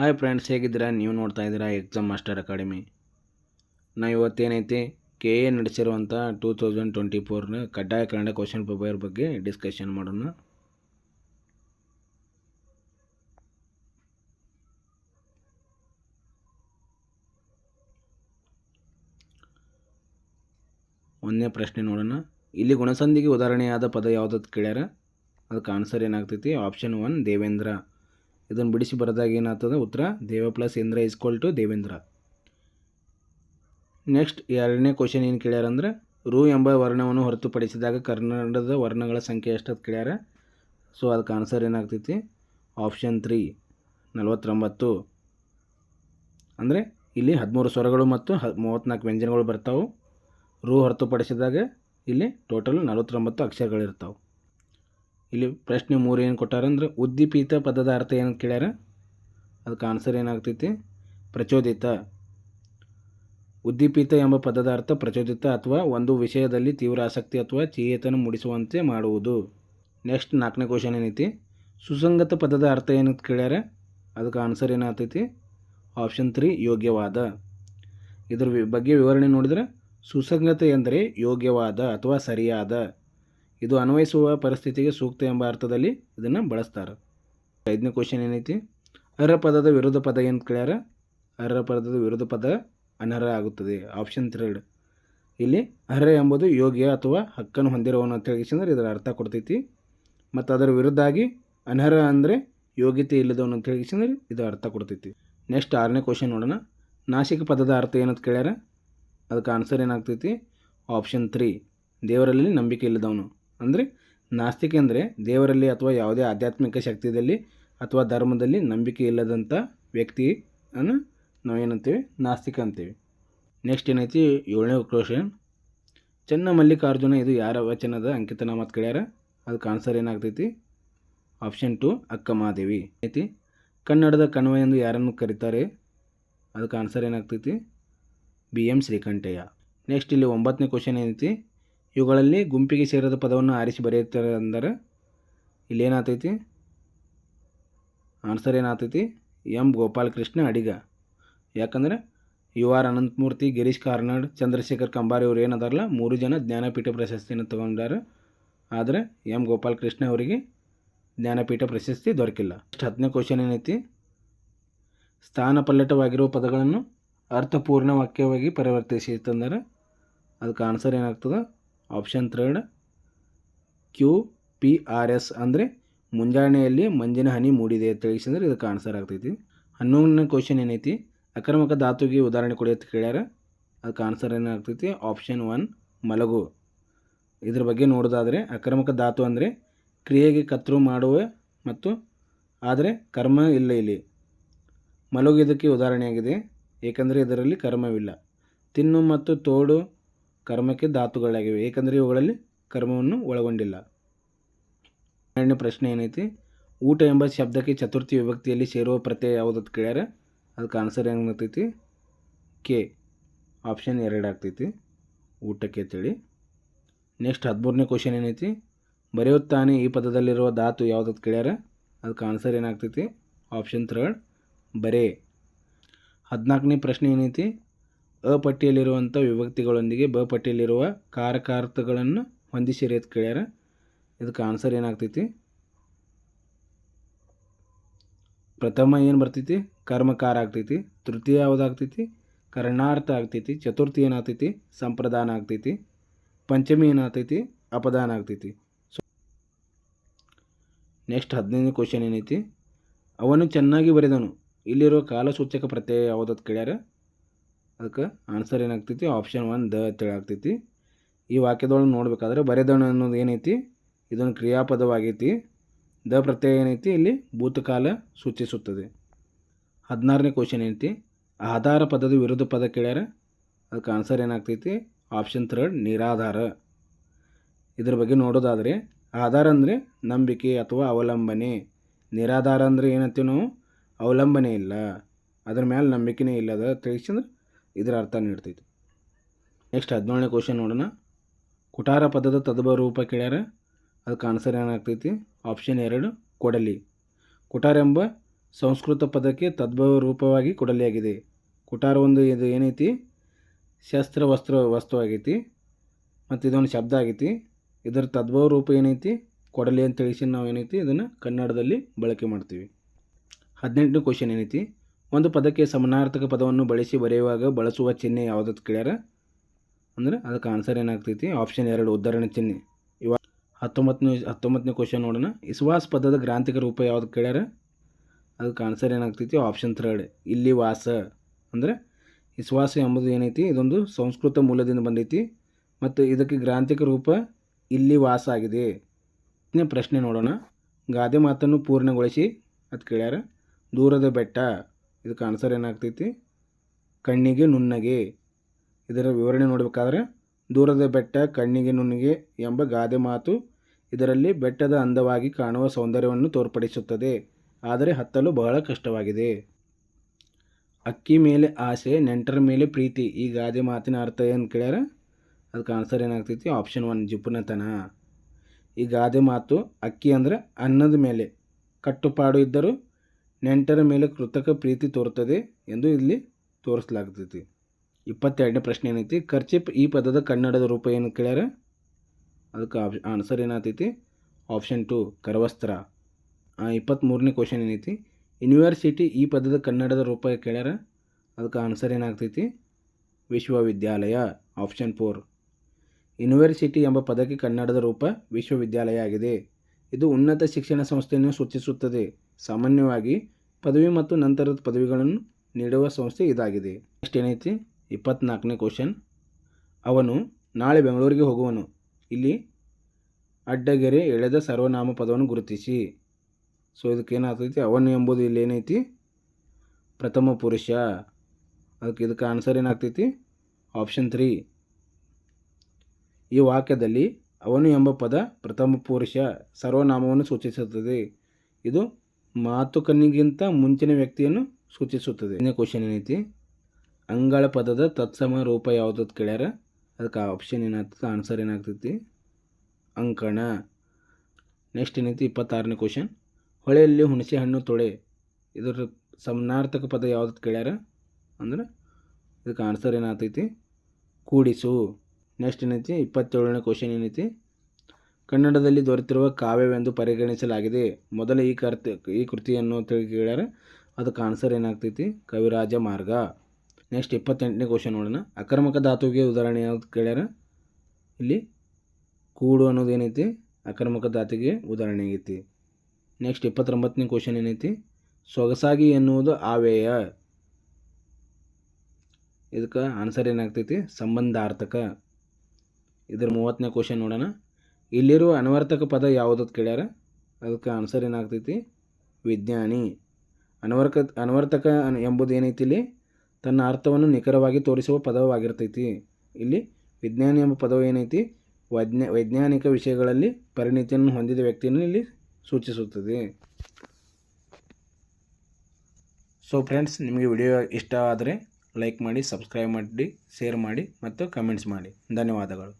Hi friends ಹೇಗಿದ್ದೀರಾ? ನೀವು ನೋಡ್ತಾ ಇದ್ದೀರಾ ಎಕ್ಸಾಮ್ ಮಾಸ್ಟರ್ ಅಕಾಡೆಮಿ ನಾವು ಇವತ್ತೇನೈತಿ? ಕೆ ಎ ನಡೆಸಿರುವಂಥ ಟೂ ತೌಸಂಡ್ ಟ್ವೆಂಟಿ ಫೋರ್ನ ಕಡ್ಡಾಯ ಕನ್ನಡ ಕ್ವಶನ್ ಪೇಪರ್ ಬಗ್ಗೆ ಡಿಸ್ಕಷನ್ ಮಾಡೋಣ. ಒಂದನೇ ಪ್ರಶ್ನೆ ನೋಡೋಣ. ಇಲ್ಲಿ ಗುಣಸಂಧಿಗೆ ಉದಾಹರಣೆಯಾದ ಪದ ಯಾವುದಕ್ಕೆ ಕೇಳ್ಯಾರ? ಅದಕ್ಕೆ ಆನ್ಸರ್ ಏನಾಗ್ತೈತಿ? ಆಪ್ಷನ್ ಒನ್ ದೇವೇಂದ್ರ. ಇದನ್ನು ಬಿಡಿಸಿ ಬರೆದಾಗ ಏನಾಗ್ತದೆ? ಉತ್ತರ, ದೇವ ಪ್ಲಸ್ ಇಂದ್ರ ಇಸ್ಕೊಲ್ ಟು ದೇವೇಂದ್ರ. ನೆಕ್ಸ್ಟ್ ಎರಡನೇ ಕ್ವಶನ್ ಏನು ಕೇಳ್ಯಾರ ಅಂದ್ರೆ, ರು ಎಂಬ ವರ್ಣವನ್ನು ಹೊರತುಪಡಿಸಿದಾಗ ಕನ್ನಡದ ವರ್ಣಗಳ ಸಂಖ್ಯೆ ಎಷ್ಟಂತ ಕೇಳ್ಯಾರ? ಸೊ ಅದಕ್ಕೆ ಆನ್ಸರ್ ಏನಾಗ್ತೈತಿ? ಆಪ್ಷನ್ ತ್ರೀ ನಲವತ್ತೊಂಬತ್ತು. ಅಂದರೆ, ಇಲ್ಲಿ ಹದಿಮೂರು ಸ್ವರಗಳು ಮತ್ತು ಹ ಮೂವತ್ತ್ನಾಲ್ಕು ವ್ಯಂಜನಗಳು ಬರ್ತಾವೆ. ರು ಹೊರತುಪಡಿಸಿದಾಗ ಇಲ್ಲಿ ಟೋಟಲ್ ನಲವತ್ತೊಂಬತ್ತು ಅಕ್ಷರಗಳಿರ್ತಾವೆ. ಇಲ್ಲಿ ಪ್ರಶ್ನೆ ಮೂರು ಏನು ಕೊಟ್ಟಾರ ಅಂದ್ರೆ ಉದ್ದೀಪಿತ ಪದದ ಅರ್ಥ ಏನು ಕೇಳ್ಯಾರ? ಅದಕ್ಕೆ ಆನ್ಸರ್ ಏನಾಗ್ತೈತಿ? ಪ್ರಚೋದಿತ. ಉದ್ದೀಪಿತ ಎಂಬ ಪದದ ಅರ್ಥ ಪ್ರಚೋದಿತ ಅಥವಾ ಒಂದು ವಿಷಯದಲ್ಲಿ ತೀವ್ರ ಆಸಕ್ತಿ ಅಥವಾ ಚೇತನ ಮೂಡಿಸುವಂತೆ ಮಾಡುವುದು. ನೆಕ್ಸ್ಟ್ ನಾಲ್ಕನೇ ಕ್ವಶನ್ ಏನೈತಿ? ಸುಸಂಗತ ಪದದ ಅರ್ಥ ಏನಂತ ಕೇಳ್ಯಾರ? ಅದಕ್ಕೆ ಆನ್ಸರ್ ಏನಾಗ್ತೈತಿ? ಆಪ್ಷನ್ ತ್ರೀ ಯೋಗ್ಯವಾದ. ಇದ್ರ ಬಗ್ಗೆ ವಿವರಣೆ ನೋಡಿದ್ರೆ, ಸುಸಂಗತ ಎಂದರೆ ಯೋಗ್ಯವಾದ ಅಥವಾ ಸರಿಯಾದ. ಇದು ಅನ್ವಯಿಸುವ ಪರಿಸ್ಥಿತಿಗೆ ಸೂಕ್ತ ಎಂಬ ಅರ್ಥದಲ್ಲಿ ಇದನ್ನು ಬಳಸ್ತಾರೆ. ಐದನೇ ಕ್ವಶನ್ ಏನೈತಿ? ಅರ್ಹ ಪದದ ವಿರುದ್ಧ ಪದ ಏನು ಕೇಳ್ಯಾರ? ಅರ್ಹ ಪದದ ವಿರುದ್ಧ ಪದ ಅನರ್ಹ ಆಗುತ್ತದೆ. ಆಪ್ಷನ್ ತ್ರೀಡ್ ಇಲ್ಲಿ ಅರ್ಹ ಎಂಬುದು ಯೋಗ್ಯ ಅಥವಾ ಹಕ್ಕನ್ನು ಹೊಂದಿರುವವನು ಅಂತ ಹೇಳಿಸಿದ್ರೆ ಇದರ ಅರ್ಥ ಕೊಡ್ತೈತಿ. ಮತ್ತು ಅದರ ವಿರುದ್ಧ ಆಗಿ ಅನರ್ಹ ಅಂದರೆ ಯೋಗ್ಯತೆ ಇಲ್ಲದವನು ಅಂತ ಹೇಳಿಸಿದ್ರೆ ಇದು ಅರ್ಥ ಕೊಡ್ತೈತಿ. ನೆಕ್ಸ್ಟ್ ಆರನೇ ಕ್ವಶನ್ ನೋಡೋಣ. ನಾಸಿಕ ಪದದ ಅರ್ಥ ಏನಂತ ಕೇಳ್ಯಾರ? ಅದಕ್ಕೆ ಆನ್ಸರ್ ಏನಾಗ್ತೈತಿ? ಆಪ್ಷನ್ ತ್ರೀ ದೇವರಲ್ಲಿ ನಂಬಿಕೆ ಇಲ್ಲದವನು. ಅಂದರೆ ನಾಸ್ತಿಕ ಅಂದರೆ ದೇವರಲ್ಲಿ ಅಥವಾ ಯಾವುದೇ ಆಧ್ಯಾತ್ಮಿಕ ಶಕ್ತಿಯಲ್ಲಿ ಅಥವಾ ಧರ್ಮದಲ್ಲಿ ನಂಬಿಕೆ ಇಲ್ಲದಂಥ ವ್ಯಕ್ತಿಯನ್ನು ನಾವೇನಂತೀವಿ? ನಾಸ್ತಿಕ ಅಂತೀವಿ. ನೆಕ್ಸ್ಟ್ ಏನೈತಿ? ಏಳನೇ ಕ್ವಶನ್ ಚೆನ್ನ ಮಲ್ಲಿಕಾರ್ಜುನ, ಇದು ಯಾರ ವಚನದ ಅಂಕಿತನ ಮತ್ತು ಕೇಳ್ಯಾರ? ಅದಕ್ಕೆ ಆನ್ಸರ್ ಏನಾಗ್ತೈತಿ? ಆಪ್ಷನ್ ಟು ಅಕ್ಕಮಾದೇವಿ ಐತಿ ಕನ್ನಡದ ಕಣ್ವ ಎಂದು ಯಾರನ್ನು ಕರೀತಾರೆ? ಅದಕ್ಕೆ ಆನ್ಸರ್ ಏನಾಗ್ತೈತಿ? B M Srikantaiah. ನೆಕ್ಸ್ಟ್ ಇಲ್ಲಿ ಒಂಬತ್ತನೇ ಕ್ವಶನ್ ಏನೈತಿ? ಇವುಗಳಲ್ಲಿ ಗುಂಪಿಗೆ ಸೇರಿದ ಪದವನ್ನು ಆರಿಸಿ ಬರೆಯುತ್ತಾರೆ ಅಂದರೆ ಇಲ್ಲಿ ಏನಾಗ್ತೈತಿ ಆನ್ಸರ್ ಏನಾಗ್ತೈತಿ ಎಂ. ಗೋಪಾಲಕೃಷ್ಣ ಅಡಿಗ. ಯಾಕಂದರೆ ಯು ಆರ್ ಅನಂತಮೂರ್ತಿ, ಗಿರೀಶ್ ಕಾರ್ನಾಡ್, ಚಂದ್ರಶೇಖರ್ ಕಂಬಾರಿ ಅವರು ಏನದಾರಲ್ಲ, ಮೂರು ಜನ ಜ್ಞಾನಪೀಠ ಪ್ರಶಸ್ತಿಯನ್ನು ತಗೊಂಡಾರ. ಆದರೆ ಎಂ. ಗೋಪಾಲಕೃಷ್ಣ ಅವರಿಗೆ ಜ್ಞಾನಪೀಠ ಪ್ರಶಸ್ತಿ ದೊರಕಿಲ್ಲ. ನೆಕ್ಸ್ಟ್ ಹತ್ತನೇ ಕ್ವಶನ್ ಏನೈತಿ? ಸ್ಥಾನಪಲ್ಲಟವಾಗಿರುವ ಪದಗಳನ್ನು ಅರ್ಥಪೂರ್ಣ ವಾಕ್ಯವಾಗಿ ಪರಿವರ್ತಿಸಿತಂದರೆ ಅದಕ್ಕೆ ಆನ್ಸರ್ ಏನಾಗ್ತದೆ? Option third Q P R S ಅಂದರೆ ಮುಂಜಾನೆಯಲ್ಲಿ ಮಂಜಿನ ಹನಿ ಮೂಡಿದೆ ಅಂತ ತಿಳಿಸಿದ್ರೆ ಇದಕ್ಕೆ ಆನ್ಸರ್ ಆಗ್ತೈತಿ. ಹನ್ನೊಂದನೇ ಕ್ವಶನ್ ಏನೈತಿ? ಅಕ್ರಮಕ ಧಾತುಗೆ ಉದಾಹರಣೆ ಕೊಡಿ ಅಂತ ಕೇಳ್ಯಾರ. ಅದಕ್ಕೆ ಆನ್ಸರ್ ಏನಾಗ್ತೈತಿ? ಆಪ್ಷನ್ ಒನ್ ಮಲಗು. ಇದ್ರ ಬಗ್ಗೆ ನೋಡೋದಾದರೆ ಅಕ್ರಮಕ ಧಾತು ಅಂದರೆ ಕ್ರಿಯೆಗೆ ಕತ್ರು ಮಾಡುವ ಮತ್ತು ಆದರೆ ಕರ್ಮ ಇಲ್ಲ ಇಲ್ಲಿ. ಮಲಗು ಇದಕ್ಕೆ ಉದಾಹರಣೆಯಾಗಿದೆ. ಏಕೆಂದರೆ ಇದರಲ್ಲಿ ಕರ್ಮವಿಲ್ಲ. ತಿನ್ನು ಮತ್ತು ತೋಡು ಕರ್ಮಕ್ಕೆ ಧಾತುಗಳಾಗಿವೆ. ಏಕೆಂದರೆ ಇವುಗಳಲ್ಲಿ ಕರ್ಮವನ್ನು ಒಳಗೊಂಡಿಲ್ಲ. ಎರಡನೇ ಪ್ರಶ್ನೆ ಏನೈತಿ? ಊಟ ಎಂಬ ಶಬ್ದಕ್ಕೆ ಚತುರ್ಥಿ ವಿಭಕ್ತಿಯಲ್ಲಿ ಸೇರುವ ಪ್ರತ್ಯಯ ಯಾವುದಂತ ಕೇಳ್ಯಾರ? ಅದಕ್ಕೆ ಆನ್ಸರ್ ಏನಾಗ್ತೈತಿ? ಕೆ ಆಪ್ಷನ್ ಎರಡು ಆಗ್ತೈತಿ. ಊಟಕ್ಕೆ ಅಂತೇಳಿ. ನೆಕ್ಸ್ಟ್ ಹದಿಮೂರನೇ ಕ್ವಶನ್ ಏನೈತಿ? ಬರೆಯುತ್ತಾನೆ ಈ ಪದದಲ್ಲಿರುವ ಧಾತು ಯಾವುದಂತ ಕೇಳ್ಯಾರ? ಅದಕ್ಕೆ ಆನ್ಸರ್ ಏನಾಗ್ತೈತಿ? ಆಪ್ಷನ್ ಥರ್ಡ್ ಬರೇ. ಹದಿನಾಲ್ಕನೇ ಪ್ರಶ್ನೆ ಏನೈತಿ? ಅ ಪಟ್ಟಿಯಲ್ಲಿರುವಂಥ ವಿಭಕ್ತಿಗಳೊಂದಿಗೆ ಬ ಪಟ್ಟಿಯಲ್ಲಿರುವ ಕಾರಕಾರ್ಥಗಳನ್ನು ಹೊಂದಿಸಿರಿ ಅಂತ ಕೇಳ್ಯಾರ. ಇದಕ್ಕೆ ಆನ್ಸರ್ ಏನಾಗ್ತೈತಿ? ಪ್ರಥಮ ಏನು ಬರ್ತೈತಿ? ಕರ್ಮಕಾರ ಆಗ್ತೈತಿ, ತೃತೀಯ ಯಾವುದಾಗ್ತೈತಿ? ಕರ್ಣಾರ್ಥ ಆಗ್ತೈತಿ, ಚತುರ್ಥಿ ಏನಾಗ್ತೈತಿ? ಸಂಪ್ರದಾನ ಆಗ್ತೈತಿ, ಪಂಚಮಿ ಏನಾಗ್ತೈತಿ? ಅಪದಾನ ಆಗ್ತೈತಿ. ಸೊ ನೆಕ್ಸ್ಟ್ ಹದಿನೈದನೇ ಕ್ವಶನ್ ಏನೈತಿ? ಅವನು ಚೆನ್ನಾಗಿ ಬರೆದನು. ಇಲ್ಲಿರೋ ಕಾಲಸೂಚಕ ಪ್ರತ್ಯಯ ಯಾವುದಂತ ಕೇಳ್ಯಾರ? ಅದಕ್ಕೆ ಆನ್ಸರ್ ಏನಾಗ್ತೈತಿ? ಆಪ್ಷನ್ ಒನ್ ದ ಅಂತೇಳಿ ಈ ವಾಕ್ಯದೊಳಗೆ ನೋಡಬೇಕಾದ್ರೆ ಬರೆದಣ ಅನ್ನೋದು ಏನೈತಿ? ಇದೊಂದು ಕ್ರಿಯಾಪದವಾಗೈತಿ. ದ ಪ್ರತ್ಯಯ ಏನೈತಿ? ಇಲ್ಲಿ ಭೂತಕಾಲ ಸೂಚಿಸುತ್ತದೆ. ಹದಿನಾರನೇ ಕ್ವಶನ್ ಏನೈತಿ? ಆಧಾರ ಪದದ ವಿರುದ್ಧ ಪದ ಕೇಳ್ಯಾರ? ಅದಕ್ಕೆ ಆನ್ಸರ್ ಏನಾಗ್ತೈತಿ? ಆಪ್ಷನ್ ಥರ್ಡ್ ನಿರಾಧಾರ. ಇದ್ರ ಬಗ್ಗೆ ನೋಡೋದಾದರೆ, ಆಧಾರ ಅಂದರೆ ನಂಬಿಕೆ ಅಥವಾ ಅವಲಂಬನೆ. ನಿರಾಧಾರ ಅಂದರೆ ಏನಂತೀವಿ ನಾವು? ಅವಲಂಬನೆ ಇಲ್ಲ. ಅದ್ರ ಮೇಲೆ ನಂಬಿಕೆನೇ ಇಲ್ಲದ ತಿಳಿಸಿದ್ರೆ ಇದರ ಅರ್ಥ ನೀಡ್ತೈತಿ. ನೆಕ್ಸ್ಟ್ ಹದಿನೇಳನೇ ಕ್ವಶನ್ ನೋಡೋಣ. ಕುಟಾರ ಪದದ ತದ್ಭವ ರೂಪ ಕೇಳ್ಯಾರ? ಅದಕ್ಕೆ ಆನ್ಸರ್ ಏನಾಗ್ತೈತಿ? ಆಪ್ಷನ್ ಎರಡು, ಕೊಡಲಿ. ಕುಟಾರ ಎಂಬ ಸಂಸ್ಕೃತ ಪದಕ್ಕೆ ತದ್ಭವ ರೂಪವಾಗಿ ಕೊಡಲಿಯಾಗಿದೆ. ಕುಟಾರ ಒಂದು ಇದು ಏನೈತಿ? ಶಸ್ತ್ರ ವಸ್ತ್ರ ವಸ್ತು ಆಗೈತಿ. ಮತ್ತು ಇದೊಂದು ಶಬ್ದ ಆಗೈತಿ. ಇದರ ತದ್ಭವ ರೂಪ ಏನೈತಿ? ಕೊಡಲಿ ಅಂತ ತಿಳಿಸಿ ನಾವು ಏನೈತಿ? ಇದನ್ನು ಕನ್ನಡದಲ್ಲಿ ಬಳಕೆ ಮಾಡ್ತೀವಿ. ಹದಿನೆಂಟನೇ ಕ್ವಶನ್ ಏನೈತಿ? ಒಂದು ಪದಕ್ಕೆ ಸಮಾನಾರ್ಥಕ ಪದವನ್ನು ಬಳಸಿ ಬರೆಯುವಾಗ ಬಳಸುವ ಚಿಹ್ನೆ ಯಾವುದು ಕೇಳ್ಯಾರ? ಅಂದ್ರೆ ಅದಕ್ಕೆ ಆನ್ಸರ್ ಏನಾಗ್ತೈತಿ? ಆಪ್ಷನ್ ಎರಡು ಉದಾಹರಣೆ ಚಿಹ್ನೆ. ಇವಾಗ ಹತ್ತೊಂಬತ್ತನೇ ಹತ್ತೊಂಬತ್ತನೇ ಕ್ವಶನ್ ನೋಡೋಣ. ಇಸ್ವಾಸ್ ಪದದ ಗ್ರಾಂಥಿಕ ರೂಪ ಯಾವ್ದು ಕೇಳ್ಯಾರ? ಅದಕ್ಕೆ ಆನ್ಸರ್ ಏನಾಗ್ತೈತಿ? ಆಪ್ಷನ್ ಥರ್ಡ್ ಇಲ್ಲಿ ವಾಸ. ಅಂದರೆ ಇಸ್ವಾಸ ಎಂಬುದು ಏನೈತಿ? ಇದೊಂದು ಸಂಸ್ಕೃತ ಮೂಲದಿಂದ ಬಂದೈತಿ. ಮತ್ತು ಇದಕ್ಕೆ ಗ್ರಾಂಥಿಕ ರೂಪ ಇಲ್ಲಿ ವಾಸ ಆಗಿದೆ. ಪ್ರಶ್ನೆ ನೋಡೋಣ. ಗಾದೆ ಮಾತನ್ನು ಪೂರ್ಣಗೊಳಿಸಿ ಅದು ಕೇಳ್ಯಾರ? ದೂರದ ಬೆಟ್ಟ. ಇದಕ್ಕೆ ಆನ್ಸರ್ ಏನಾಗ್ತೈತಿ? ಕಣ್ಣಿಗೆ ನುಣ್ಣಗೆ. ಇದರ ವಿವರಣೆ ನೋಡಬೇಕಾದ್ರೆ, ದೂರದ ಬೆಟ್ಟ ಕಣ್ಣಿಗೆ ನುಣ್ಣಗೆ ಎಂಬ ಗಾದೆ ಮಾತು ಇದರಲ್ಲಿ ಬೆಟ್ಟದ ಅಂದವಾಗಿ ಕಾಣುವ ಸೌಂದರ್ಯವನ್ನು ತೋರ್ಪಡಿಸುತ್ತದೆ. ಆದರೆ ಹತ್ತಲು ಬಹಳ ಕಷ್ಟವಾಗಿದೆ. ಅಕ್ಕಿ ಮೇಲೆ ಆಸೆ, ನೆಂಟರ ಮೇಲೆ ಪ್ರೀತಿ, ಈ ಗಾದೆ ಮಾತಿನ ಅರ್ಥ ಏನು ಕೇಳ್ಯಾರ? ಅದಕ್ಕೆ ಆನ್ಸರ್ ಏನಾಗ್ತೈತಿ? ಆಪ್ಷನ್ ಒನ್ ಜಿಪುನತನ. ಈ ಗಾದೆ ಮಾತು ಅಕ್ಕಿ ಅಂದರೆ ಅನ್ನದ ಮೇಲೆ. ಕಟ್ಟುಪಾಡು ಇದ್ದರೂ ನೆಂಟರ ಮೇಲೆ ಕೃತಕ ಪ್ರೀತಿ ತೋರುತ್ತದೆ ಎಂದು ಇಲ್ಲಿ ತೋರಿಸಲಾಗ್ತೈತಿ. ಇಪ್ಪತ್ತೆರಡನೇ ಪ್ರಶ್ನೆ ಏನೈತಿ? ಖರ್ಚಿಪ್ ಈ ಪದದ ಕನ್ನಡದ ರೂಪ ಏನು ಕೇಳ್ಯಾರ? ಅದಕ್ಕೆ ಆನ್ಸರ್ ಏನಾಗ್ತೈತಿ? ಆಪ್ಷನ್ ಟು ಕರವಸ್ತ್ರ. ಇಪ್ಪತ್ತ್ಮೂರನೇ ಕ್ವಶನ್ ಏನೈತಿ? ಯೂನಿವರ್ಸಿಟಿ ಈ ಪದದ ಕನ್ನಡದ ರೂಪ ಕೇಳ್ಯಾರ? ಅದಕ್ಕೆ ಆನ್ಸರ್ ಏನಾಗ್ತೈತಿ? ವಿಶ್ವವಿದ್ಯಾಲಯ. ಆಪ್ಷನ್ ಫೋರ್ ಯೂನಿವರ್ಸಿಟಿ ಎಂಬ ಪದಕ್ಕೆ ಕನ್ನಡದ ರೂಪ ವಿಶ್ವವಿದ್ಯಾಲಯ ಆಗಿದೆ. ಇದು ಉನ್ನತ ಶಿಕ್ಷಣ ಸಂಸ್ಥೆಯನ್ನು ಸೂಚಿಸುತ್ತದೆ. ಸಾಮಾನ್ಯವಾಗಿ ಪದವಿ ಮತ್ತು ನಂತರದ ಪದವಿಗಳನ್ನು ನೀಡುವ ಸಂಸ್ಥೆ ಇದಾಗಿದೆ. ನೆಕ್ಸ್ಟ್ ಏನೈತಿ? ಇಪ್ಪತ್ತ್ನಾಲ್ಕನೇ ಕ್ವಶನ್. ಅವನು ನಾಳೆ ಬೆಂಗಳೂರಿಗೆ ಹೋಗುವನು. ಇಲ್ಲಿ ಅಡ್ಡಗೆರೆ ಎಳೆದ ಸರ್ವನಾಮ ಪದವನ್ನು ಗುರುತಿಸಿ. ಸೊ ಇದಕ್ಕೆ ಏನಾಗ್ತೈತಿ? ಅವನು ಎಂಬುದು ಇಲ್ಲಿ ಏನೈತಿ? ಪ್ರಥಮ ಪುರುಷ. ಅದಕ್ಕೆ ಇದಕ್ಕೆ ಆನ್ಸರ್ ಏನಾಗ್ತೈತಿ? ಆಪ್ಷನ್ ತ್ರೀ ಈ ವಾಕ್ಯದಲ್ಲಿ ಅವನು ಎಂಬ ಪದ ಪ್ರಥಮ ಪುರುಷ ಸರ್ವನಾಮವನ್ನು ಸೂಚಿಸುತ್ತದೆ. ಇದು ಮಾತುಕನಿಗಿಂತ ಮುಂಚಿನ ವ್ಯಕ್ತಿಯನ್ನು ಸೂಚಿಸುತ್ತದೆ. ಇನ್ನೇ ಕ್ವಶನ್ ಏನೈತಿ? ಅಂಗಳ ಪದದ ತತ್ಸಮ ರೂಪ ಯಾವುದು ಕೇಳ್ಯಾರ? ಅದಕ್ಕೆ ಆಪ್ಷನ್ ಏನಾಗ್ತದೆ ಆನ್ಸರ್ ಏನಾಗ್ತೈತಿ? ಅಂಕಣ. ನೆಕ್ಸ್ಟ್ ಏನೈತಿ? ಇಪ್ಪತ್ತಾರನೇ ಕ್ವಶನ್ ಹೊಳೆಯಲ್ಲಿ ಹುಣಸೆ ಹಣ್ಣು ತೊಳೆ. ಇದರ ಸಮನಾರ್ಥಕ ಪದ ಯಾವ್ದು ಕೇಳ್ಯಾರ? ಅಂದ್ರೆ ಇದಕ್ಕೆ ಆನ್ಸರ್ ಏನಾಗ್ತೈತಿ? ಕೂಡಿಸು. ನೆಕ್ಸ್ಟ್ ಏನೈತಿ? ಇಪ್ಪತ್ತೇಳನೇ ಕ್ವಶನ್ ಏನೈತಿ? ಕನ್ನಡದಲ್ಲಿ ದೊರೆತಿರುವ ಕಾವ್ಯವೆಂದು ಪರಿಗಣಿಸಲಾಗಿದೆ. ಮೊದಲ ಈ ಕರ್ತ, ಈ ಕೃತಿಯನ್ನು ಕೇಳ್ಯಾರ ಅದಕ್ಕೆ ಆನ್ಸರ್ ಏನಾಗ್ತೈತಿ? ಕವಿರಾಜ ಮಾರ್ಗ. ನೆಕ್ಸ್ಟ್ ಇಪ್ಪತ್ತೆಂಟನೇ ಕ್ವಶನ್ ನೋಡೋಣ. ಅಕರ್ಮಕ ಧಾತುವಿಗೆ ಉದಾಹರಣೆ ಯಾವ್ದು ಕೇಳ್ಯಾರ? ಇಲ್ಲಿ ಕೂಡು ಅನ್ನೋದು ಏನೈತಿ? ಅಕರ್ಮಕ ಧಾತುವಿಗೆ ಉದಾಹರಣೆ ಆಗೈತಿ. ನೆಕ್ಸ್ಟ್ ಇಪ್ಪತ್ತೊಂಬತ್ತನೇ ಕ್ವಶನ್ ಏನೈತಿ? ಸೊಗಸಾಗಿ ಎನ್ನುವುದು ಆವೇಯ ಇದಕ್ಕೆ ಆನ್ಸರ್ ಏನಾಗ್ತೈತಿ? ಸಂಬಂಧಾರ್ಥಕ. ಇದ್ರ ಮೂವತ್ತನೇ ಕ್ವಶನ್ ನೋಡೋಣ. ಇಲ್ಲಿರುವ ಅನ್ವರ್ತಕ ಪದ ಯಾವುದಕ್ಕೆ ಕೇಳ್ಯಾರ? ಅದಕ್ಕೆ ಆನ್ಸರ್ ಏನಾಗ್ತೈತಿ? ವಿಜ್ಞಾನಿ. ಅನ್ವರ್ಕ, ಅನ್ವರ್ತಕ ಅನ್- ಎಂಬುದು ಏನೈತಿ ಇಲ್ಲಿ? ತನ್ನ ಅರ್ಥವನ್ನು ನಿಖರವಾಗಿ ತೋರಿಸುವ ಪದವಾಗಿರ್ತೈತಿ. ಇಲ್ಲಿ ವಿಜ್ಞಾನಿ ಎಂಬ ಪದವು ಏನೈತಿ? ವೈಜ್ಞಾ, ವೈಜ್ಞಾನಿಕ ವಿಷಯಗಳಲ್ಲಿ ಪರಿಣಿತಿಯನ್ನು ಹೊಂದಿದ ವ್ಯಕ್ತಿಯನ್ನು ಇಲ್ಲಿ ಸೂಚಿಸುತ್ತದೆ. ಸೊ ಫ್ರೆಂಡ್ಸ್ ನಿಮಗೆ ವಿಡಿಯೋ ಇಷ್ಟ ಆದರೆ ಲೈಕ್ ಮಾಡಿ ಸಬ್ಸ್ಕ್ರೈಬ್ ಮಾಡಿ ಶೇರ್ ಮಾಡಿ ಮತ್ತು ಕಮೆಂಟ್ಸ್ ಮಾಡಿ. ಧನ್ಯವಾದಗಳು.